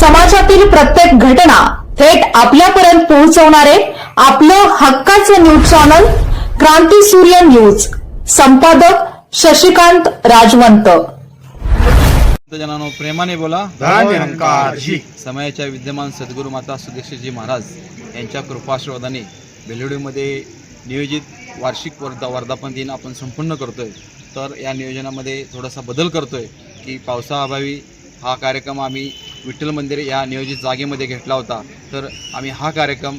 समाजातील प्रत्येक घटना थेट आपल्यापर्यंत पोहोचवणारे आपलं हक्काचं न्यूज चॅनल क्रांती सूर्य न्यूज. संपादक शशिकांत राजवंत. जनानो प्रेमाने बोला. समयाच्या विद्यमान सद्गुरू माता सुदेशीजी महाराज यांच्या कृपाआशीर्वादाने बेलवडीमध्ये नियोजित वार्षिक वर्धा वर्धापन दिन आपण संपन्न करतोय. तर या नियोजनामध्ये थोडासा बदल करतोय की पावसाअभावी हा कार्यक्रम आम्ही विठ्ठल मंदिर या नियोजित जागेमध्ये घेतला होता. तर आम्ही हा कार्यक्रम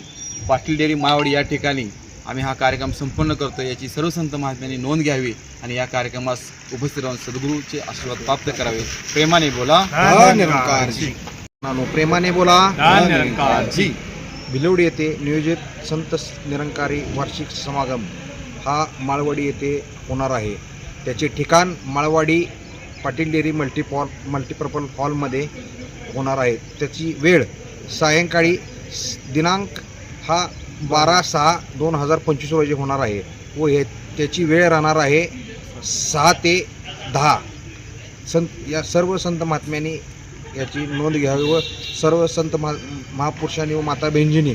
पाटील डेअरी मावडी या ठिकाणी आम्ही हा कार्यक्रम संपन्न करतो याची सर्व संत महात्म्यांनी नोंद घ्यावी आणि या कार्यक्रमास उपस्थित राहून सद्गुरूचे आशीर्वाद प्राप्त करावे. प्रेमाने बोला. प्रेमाने बोला. निरंकारजी. भिलवडी येथे नियोजित संत निरंकारी वार्षिक समागम हा माळवाडी येथे होणार आहे. त्याचे ठिकाण माळवाडी पाटील डेअरी मल्टीपॉल मल्टीपर्पल हॉलमध्ये होणार आहे. त्याची वेळ सायंकाळी दिनांक हा बारा सहा दोन हजार पंचवीस रोजी होणार आहे व हे त्याची वेळ राहणार आहे सहा ते दहा. संत या सर्व संत महात्म्यांनी याची नोंद घ्यावी व सर्व संत महा महापुरुषांनी व माता बेंजीनी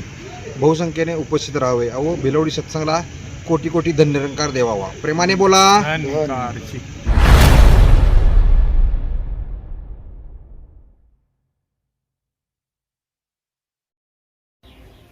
बहुसंख्येने उपस्थित राहावे. अहो भिलवडी सत्संगला कोटी कोटी धन्यरंकार देवावा. प्रेमाने बोला.